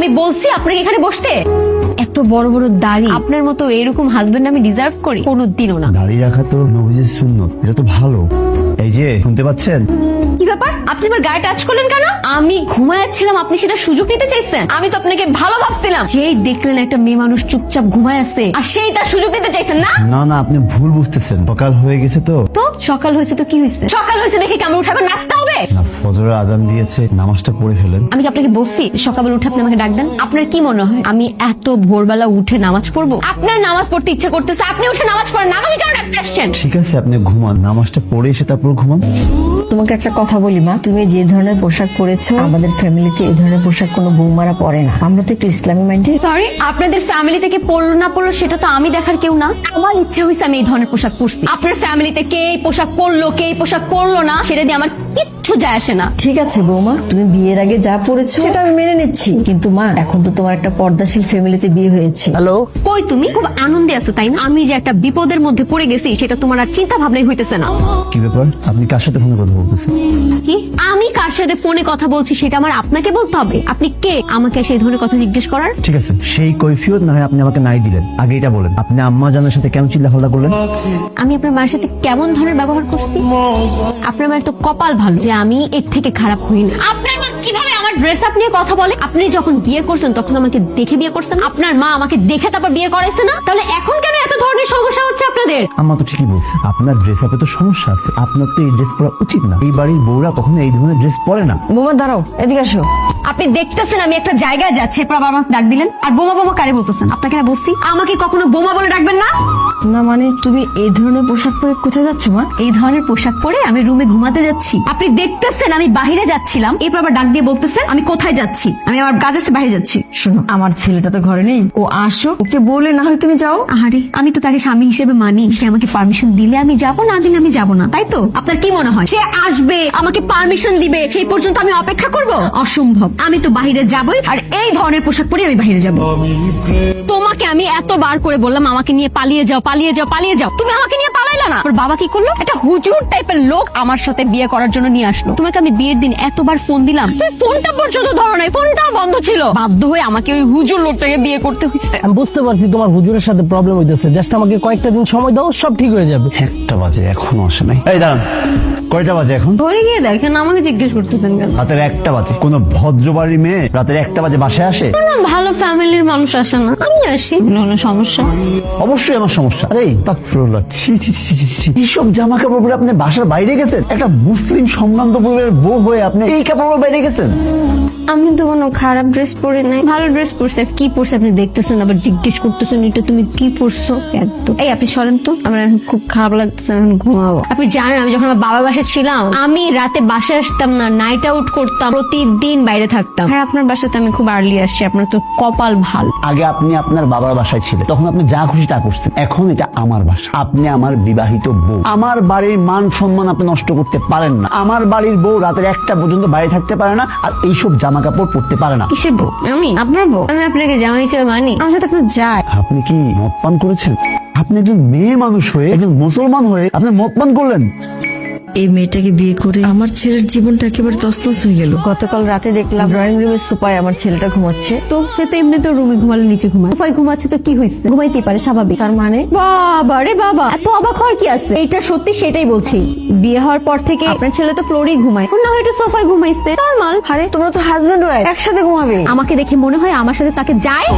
আমি বলছি আপনাকে এখানে বসতে। এত বড় বড় দাড়ি। আপনার মতো এরকম হাজবেন্ড আমি ডিজার্ভ করি। কোনোদিনও না। দাঁড়িয়ে রাখা তো নবীজের শূন্য এটা তো ভালো। এই যে শুনতে পাচ্ছেন? কি ব্যাপার? আপনি আমার গায়ে টাচ করলেন কেন? আমি ঘুমায়াচ্ছিলাম আপনি সেটা সুযোগ নিতে চাইছেন। আমি তো আপনাকে ভালো ভাবছিলাম। যেই দেখলেন একটা মেয়ে মানুষ চুপচাপ ঘুমায় আছে আর সেই তার সুযোগ নিতে চাইছেন না? না না আপনি ভুল বুঝতেছেন। সকাল হয়ে গেছে তো। তো? সকাল হয়েছে তো কি হয়েছে? সকাল হয়েছে দেখে কি আমরা উঠাবে নাস্তা হবে? ফজরের আজান দিয়েছে নামাজটা পড়ে ফেলেন। আমি কি আপনাকে বলছি সকালবেলা উঠে আপনি আমাকে ডাক দেন? আপনার কি মনে হয়? আমি এত ভোরবেলা উঠে নামাজ পড়ব? আপনার নামাজ পড়তে ইচ্ছে করতেছে আপনি উঠে নামাজ পড়েন আমাকে কেন ডাকতে আসছেন? ঠিক আছে আপনি ঘুমান নামাজটা পড়ে এসে তারপর ঘুমান। তোমাকে একটা কথা বলি মা। তুমি যে ধরনের পোশাক পরেছো আমাদের ফ্যামিলিতে এই ধরনের পোশাক কোনো বৌমারা পরে না। আমরা তো একটু ইসলামী মাইন্ডে সরি আপনাদের ফ্যামিলি থেকে পড়ল না পড়ল সেটা তো আমি দেখার কেউ না। আমার ইচ্ছে হয়েছে আমি এই ধরনের পোশাক পরছি। আপনার ফ্যামিলিতে কে এই পোশাক পরলো কে এই পোশাক পরলো না সেটা দিয়ে আমার কিচ্ছু যায় আসে না। ঠিক আছে বৌমা তুমি বিয়ের আগে যা পড়েছো সেটা আমি মেনে নিচ্ছি। কিন্তু মা এখন তো তোমার একটা পর্দাশীল ফ্যামিলিতে বিয়ে হয়েছে। হ্যালো? কই তুমি? খুব আনন্দে আছো তাই না? আমি যে একটা বিপদের মধ্যে পড়ে গেছি সেটা তোমার আর চিন্তা ভাবনাই হইতেছে না। কি ব্যাপার? আপনি কার সাথে ফোনে কথা বলতেছেন? কি? আমি কার সাথে ফোনে কথা বলছি সেটা আমার আপনাকে বলতে হবে। আপনি কে? আমাকে সেই ধরনের কথা জিজ্ঞেস করার? ঠিক আছে সেই কৈফিয়ত না হয় আপনি আমাকে নাই দিলেন। আগে এটা বলেন। আপনি আম্মা জানার সাথে কেন চিল্লাফাল্লা করলেন? আমি আপনার মায়ের সাথে কেমন ধরনের ব্যবহার করছি? আপনার মায়ের তো কপাল ভালো যে আমি এর থেকে খারাপ হই না। আপনার কীভাবে আমার ড্রেস আপ নিয়ে কথা বলে? আপনি যখন বিয়ে করছেন তখন আমাকে দেখে বিয়ে করছেন আপনার মা আমাকে দেখে তারপর বিয়ে করাইছে না? তাহলে এখন কেন এত ধরনের সমস্যা হচ্ছে আপনাদের? আম্মা তো ঠিকই বলছে আপনার ড্রেস আপে তো সমস্যা আছে আপনার তো এই ড্রেস পরা উচিত না। এই বাড়ির বউরা কখনো এই ধরনের ড্রেস পরে না। বৌমা দাঁড়াও এদিকে আসো। আপনি দেখতেছেন আমি একটা জায়গায় যাচ্ছি এরপর আবার আমাকে ডাক দিলেন। আর বোমা বোমা কারে বলতেছেন? আপনাকে না বলছি? আমাকে কখনো বোমা বলে ডাকবেন না? না মানে তুমি এই ধরনের পোশাক পরে কোথায় যাচ্ছ মা? এই ধরনের পোশাক পরে আমি রুমে ঘুমাতে যাচ্ছি। আপনি দেখতেছেন আমি বাইরে যাচ্ছিলাম এরপর আবার ডাক দিয়ে বলতেছেন আমি কোথায় যাচ্ছি? আমি আমার কাজে বাইরে যাচ্ছি। শোনো আমার ছেলেটা তো ঘরে নেই। ও আসো ওকে বলে না হয় তুমি যাও। আরে আমি তো তাকে স্বামী হিসেবে মানি। সে আমাকে পারমিশন দিলে আমি যাব না দিলে আমি যাব না তাই তো? আপনার কি মনে হয়? সে আসবে আমাকে পারমিশন দিবে সেই পর্যন্ত আমি অপেক্ষা করব? অসম্ভব। আমি তো বাইরে যাবই আর এই ধরনের পোশাক পরে আমি বাইরে যাব। তোমাকে আমি এতবার করে বললাম আমাকে নিয়ে পালিয়ে যাও পালিয়ে যাও পালিয়ে যাও। তুমি আমাকে নিয়ে পালাইলা না। ওর বাবা কি করল? একটা হুজুর টাইপের লোক আমার সাথে বিয়ে করার জন্য নিয়ে আসলো। তোমাকে আমি বিয়ের দিন এতবার ফোন দিলাম তুমি ফোনটা পর্যন্ত ধরো নাই ফোনটা বন্ধ ছিল। বাধ্য হয়ে আমাকে ওই হুজুর লোকটাকে বিয়ে করতে হয়েছে আমি বুঝতে পারছি তোমার হুজুরের সাথে প্রবলেম হইতেছে। জাস্ট আমাকে কয়েকটা দিন সময় দাও সব ঠিক হয়ে যাবে। একটা বাজে এখনও আসে নাই। এই দাঁড়ান কয়টা বাজে এখন? ধরে গিয়ে দেখেন আমাকে জিজ্ঞেস করতেছেন কেন? রাতের একটা বাজে। কোন ভদ্র বাড়ির মেয়ে রাতের একটা বাজে বাসায় আসে? না, ভালো ফ্যামিলির মানুষ আসে না। আমি আসি। কোনো সমস্যা? অবশ্যই আমার সমস্যা। আরে তাকফিরুল্লাহ ছি ছি ছি ছি, ছি এইসব জামা কাপড় পরে আপনি বাসার বাইরে গেছেন? একটা মুসলিম সম্ভ্রান্ত পরিবারের বউ হয়ে আপনি এই কাপড় বাইরে গেছেন? আমি তো কোনো খারাপ ড্রেস পরে নাই। ভালো ড্রেস পরছি। কি পরছে আপনি দেখতেছেন? আবার জিজ্ঞেস করতেছেন এটা তুমি কি পরছো? একদম। এই আপনি সরেন তো। আমার এখন খুব খারাপ লাগতেছে আমি এখন ঘুমাবো। আপনি জানেন আমি যখন আমার বাবার বাসায় ছিলাম আমি রাতে বাসায় আসতাম না নাইট আউট করতাম প্রতিদিন বাইরে থাকতাম। আর আপনার বাসাতে আমি খুব আর্লি আসছি আপনার তো কপাল ভালো। আগে আপনি আপনার বাবার বাসায় ছিলেন তখন আপনি যা খুশি তা করছেন। এখন এটা আমার বাসা। আপনি আমার বিবাহিত বউ। আমার বাড়ির মান সম্মান আপনি নষ্ট করতে পারেন না। আমার বাড়ির বউ রাতের একটা পর্যন্ত বাইরে থাকতে পারে না আর এইসব জামা কাপড় পরতে পারে না। কিসের বউ? আমি আপনার বউ? আমি আপনাকে জামা হিসেবে মানি। আমার সাথে আপনার যায়। আপনি কি মদ পান করেছেন? আপনি একজন মেয়ে মানুষ হয়ে একজন মুসলমান হয়ে আপনি মদ পান করলেন? এই মেয়েটাকে বিয়ে করে আমার ছেলের জীবনটা একেবারে তসনস হয়ে গেল। গতকাল রাতে দেখলাম ড্রয়িং রুমের সোফায় আমার ছেলেটা ঘুমাচ্ছে। তো সে তো এমনি তো রুমে ঘুমালে নিচে ঘুমায়। সোফায় ঘুমাচ্ছে তো কি হয়েছে ঘুমাইতেই পারে স্বাভাবিক। তার মানে? বাবা রে বাবা এত অবাক হওয়ার কি আছে? এটা সত্যি সেটাই বলছি। বিয়ে হওয়ার পর থেকে আপনার ছেলে তো ফ্লোরেই ঘুমায়। না হয় একটু সোফায় ঘুমাইছে। নর্মাল আরে তোমরা তো হাজবেন্ড ওয়াইফ একসাথে ঘুমাবে। আমাকে দেখে মনে হয় আমার সাথে তাকে যায়।